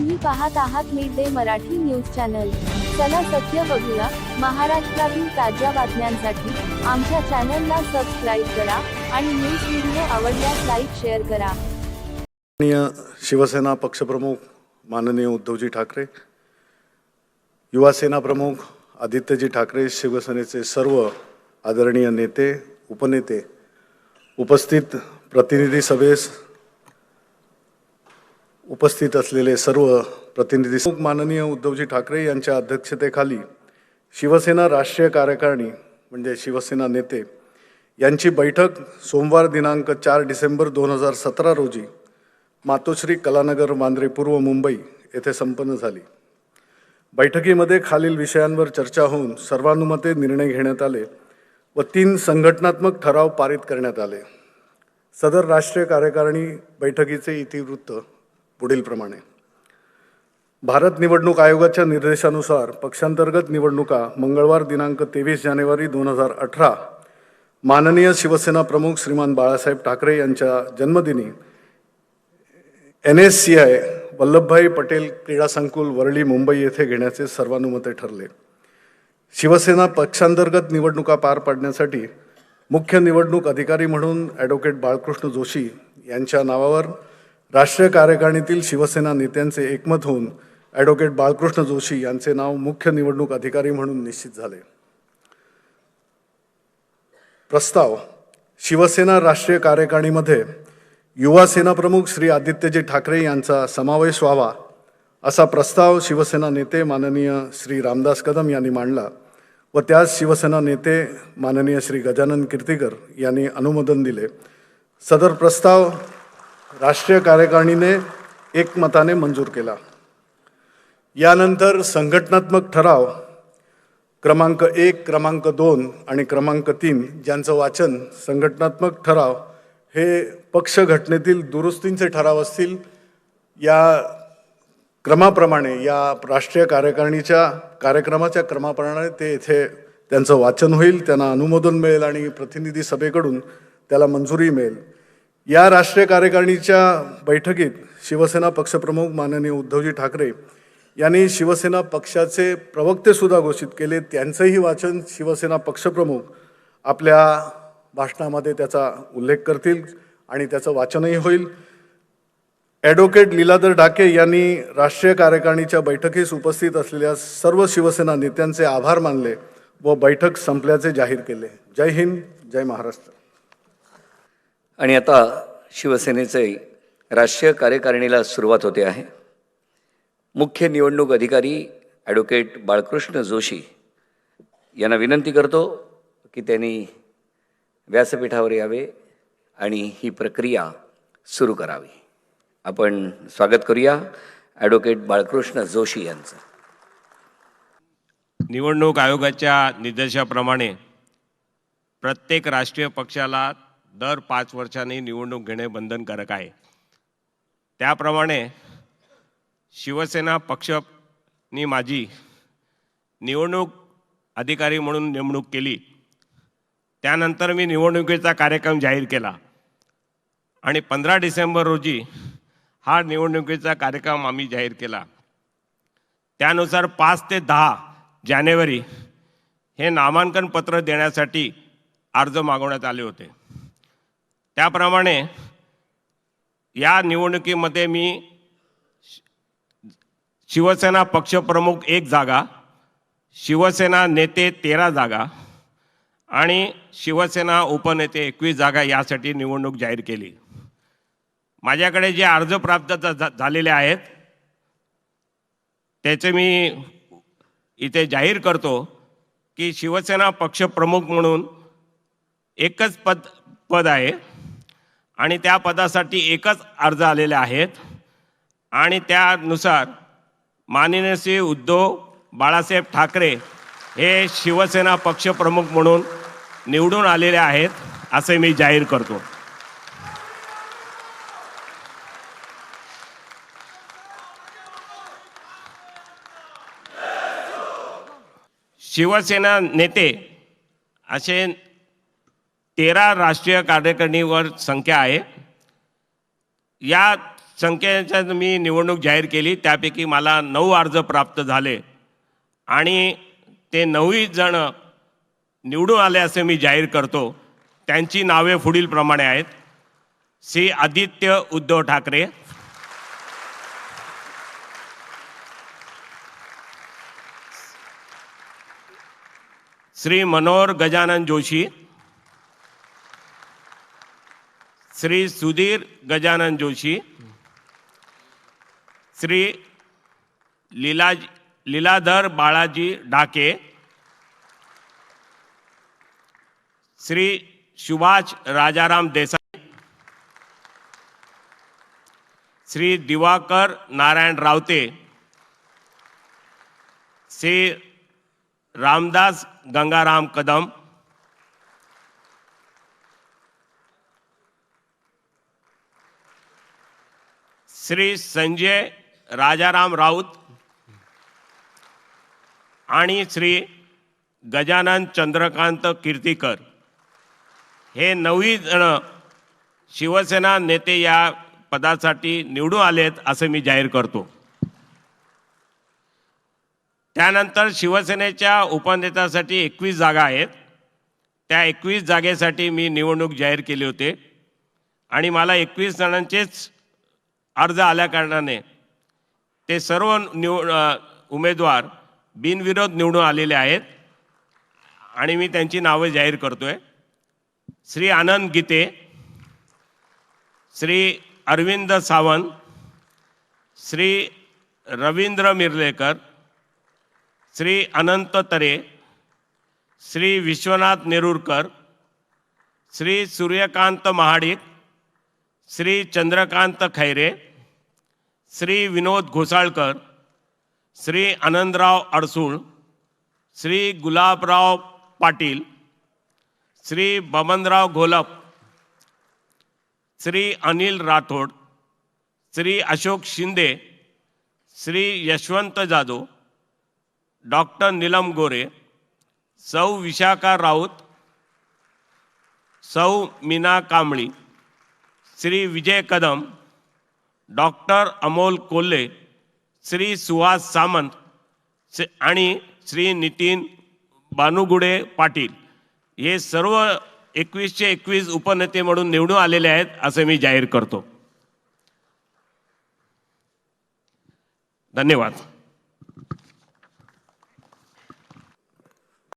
तुम्ही पाहत आहात mid day Marathi news channel. चला सत्य बघूया. महाराष्ट्रातील ताज्या बातम्यांसाठी आमच्या चॅनलला सबस्क्राईब करा आणि न्यूज व्हिडिओ आवडल्यास लाईक शेअर करा. शिवसेना पक्षप्रमुख माननीय उद्धवजी ठाकरे युवासेना प्रमुख आदित्यजी ठाकरे शिवसेनेचे सर्व आदरणीय नेते उपनेते उपस्थित प्रतिनिधी सभेस उपस्थित असलेले सर्व प्रतिनिधी माननीय उद्धवजी ठाकरे यांच्या अध्यक्षतेखाली शिवसेना राष्ट्रीय कार्यकारिणी म्हणजे शिवसेना नेते यांची बैठक सोमवार दिनांक चार डिसेंबर दोन हजार सतरा रोजी मातोश्री कलानगर मांद्रे पूर्व मुंबई येथे संपन्न झाली. बैठकीमध्ये खालील विषयांवर चर्चा होऊन सर्वानुमते निर्णय घेण्यात आले व तीन संघटनात्मक ठराव पारित करण्यात आले. सदर राष्ट्रीय कार्यकारिणी बैठकीचे इतिवृत्त पुढीलप्रमाणे भारत निवडणूक आयोगाच्या निर्देशानुसार पक्षांतर्गत निवडणुका मंगळवार दिनांक तेवीस जानेवारी दोन हजार अठरा माननीय शिवसेना प्रमुख श्रीमान बाळासाहेब ठाकरे यांच्या जन्मदिनी N S C I Vallabhbhai Patel क्रीडा संकुल वरळी मुंबई येथे घेण्याचे सर्वानुमते ठरले. शिवसेना पक्षांतर्गत निवडणुका पार पाडण्यासाठी मुख्य निवडणूक अधिकारी म्हणून ॲडव्होकेट बाळकृष्ण जोशी यांच्या नावावर राष्ट्रीय कार्यकारिणीतील शिवसेना नेत्यांचे एकमत होऊन ॲडव्होकेट बाळकृष्ण जोशी यांचे नाव मुख्य निवडणूक अधिकारी म्हणून निश्चित झाले. प्रस्ताव शिवसेना राष्ट्रीय कार्यकारिणीमध्ये युवा सेना प्रमुख श्री आदित्यजी ठाकरे यांचा समावेश व्हावा असा प्रस्ताव शिवसेना नेते माननीय श्री रामदास कदम यांनी मांडला व त्यास शिवसेना नेते माननीय श्री गजानन कीर्तीकर यांनी अनुमोदन दिले. सदर प्रस्ताव राष्ट्रीय कार्यकारिणीने एकमताने मंजूर केला. यानंतर संघटनात्मक ठराव क्रमांक एक क्रमांक दोन आणि क्रमांक तीन ज्यांचं वाचन संघटनात्मक ठराव हे पक्ष घटनेतील दुरुस्तींचे ठराव असतील या क्रमाप्रमाणे या राष्ट्रीय कार्यकारिणीच्या कार्यक्रमाच्या क्रमाप्रमाणे ते येथे त्यांचं वाचन होईल त्यांना अनुमोदन मिळेल आणि प्रतिनिधी सभेकडून त्याला मंजुरी मिळेल. या राष्ट्रीय कार्यकारिणीच्या बैठकीत शिवसेना पक्षप्रमुख माननीय उद्धवजी ठाकरे यांनी शिवसेना पक्षाचे प्रवक्तेसुद्धा घोषित केले. त्यांचंही वाचन शिवसेना पक्षप्रमुख आपल्या भाषणामध्ये त्याचा उल्लेख करतील आणि त्याचं वाचनही होईल. ॲडव्होकेट लीलाधर ढाके यांनी राष्ट्रीय कार्यकारिणीच्या बैठकीस उपस्थित असलेल्या सर्व शिवसेना नेत्यांचे आभार मानले व बैठक संपल्याचे जाहीर केले. जय हिंद जय महाराष्ट्र. आणि आता शिवसेनेचे राष्ट्रीय कार्यकारिणीला सुरुवात होते आहे. मुख्य निवडणूक अधिकारी ॲडव्होकेट बाळकृष्ण जोशी यांना विनंती करतो की त्यांनी व्यासपीठावर यावे आणि ही प्रक्रिया सुरू करावी. आपण स्वागत करूया ॲडव्होकेट बाळकृष्ण जोशी यांचं. निवडणूक आयोगाच्या निर्देशाप्रमाणे प्रत्येक राष्ट्रीय पक्षाला दर पाच वर्षांनी निवडणूक घेणे बंधनकारक आहे. त्याप्रमाणे शिवसेना पक्षनी माझी निवडणूक अधिकारी म्हणून नेमणूक केली. त्यानंतर मी निवडणुकीचा कार्यक्रम जाहीर केला. आणि पंधरा डिसेंबर रोजी हा निवडणुकीचा कार्यक्रम आम्ही जाहीर केला. त्यानुसार पाच ते दहा जानेवारी हे नामांकन पत्र देण्यासाठी अर्ज मागवण्यात आले होते. त्याप्रमाणे या निवडणुकीमध्ये मी शिवसेना पक्षप्रमुख एक जागा शिवसेना नेते तेरा जागा आणि शिवसेना उपनेते एकवीस जागा यासाठी निवडणूक जाहीर केली. माझ्याकडे जे अर्ज प्राप्त झालेले आहेत त्याचे मी इथे जाहीर करतो की शिवसेना पक्षप्रमुख म्हणून एकच पद पद आहे. आणि त्या पदासाठी एकच अर्ज आलेले आहेत. आणि त्यानुसार माननीय श्री उद्धव बाळासाहेब ठाकरे हे शिवसेना पक्षप्रमुख म्हणून निवडून आलेले आहेत असे मी जाहीर करतो. शिवसेना नेते असे तेरा राष्ट्रीय कार्यकारिणीवर संख्या आहे. या संख्येच्या मी निवडणूक जाहीर केली त्यापैकी मला नऊ अर्ज प्राप्त झाले. आणि ते नऊही जण निवडून आले असे मी जाहीर करतो. त्यांची नावे पुढीलप्रमाणे आहेत. श्री आदित्य उद्धव ठाकरे. श्री मनोहर गजानन जोशी. श्री सुधीर गजानन जोशी श्री लीला लीलाधर बाळाजी डाके श्री सुभाष राजाराम देसाई श्री दिवाकर नारायण रावते श्री रामदास गंगाराम कदम श्री संजय राजाराम राऊत आणि श्री गजानन चंद्रकांत कीर्तीकर. हे नवी जण शिवसेना नेते या पदासाठी निवडून आलेत असं मी जाहीर करतो. त्यानंतर शिवसेनेच्या उपनेत्यासाठी एकवीस जागा आहेत. त्या एकवीस जागेसाठी मी निवडणूक जाहीर केली होते. आणि मला एकवीस जणांचेच अर्ज आल्याकारणाने ते सर्व निव उमेदवार बिनविरोध निवडून आलेले आहेत आणि मी त्यांची नावं जाहीर करतोय. श्री आनंद गीते श्री अरविंद सावंत श्री रवींद्र मिर्लेकर श्री अनंत तरे श्री विश्वनाथ नेरुरकर श्री सूर्यकांत महाडिक श्री चंद्रकांत खैरे श्री विनोद घोसाळकर श्री आनंदराव अडसूळ श्री गुलाबराव पाटील श्री बबनराव घोलप श्री अनिल राठोड श्री अशोक शिंदे श्री यशवंत जाधव डॉक्टर नीलम गोरे सौ विशाखा राऊत सौ मीना कांबळी. श्री विजय कदम डॉक्टर अमोल कोल्हे श्री सुहास सामंत आणि श्री नितीन बानुगुडे पाटील हे सर्व एकवीसशे एकवीस उपनेते म्हणून निवडून आलेले आहेत असे मी जाहीर करतो. धन्यवाद.